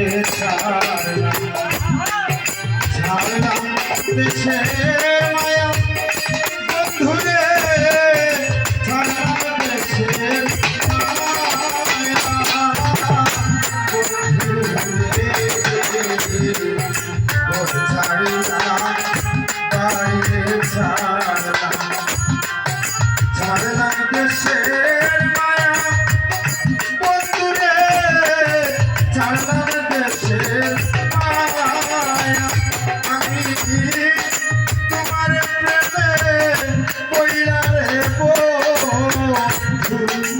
দেশে ছাড়লাম ছাড়লাম দেশে 可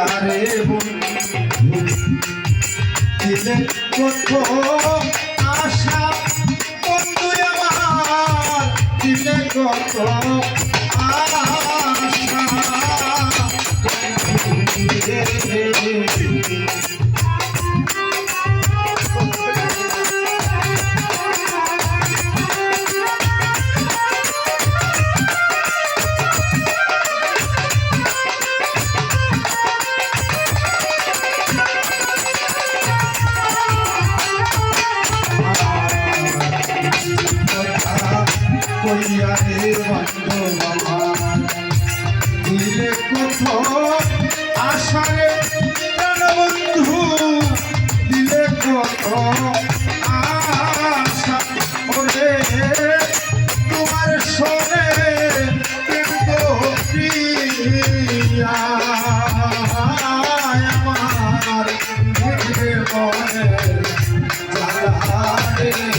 যারে ছিলেন কত আশা বন্ধু আমার দিলে কত আশা কালিয়ারের বন্ধ বাবা দিলে কোথাও আশারে বন্ধু দিলে কোথাও আশা ওরে তোমার সরে আমার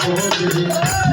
বলে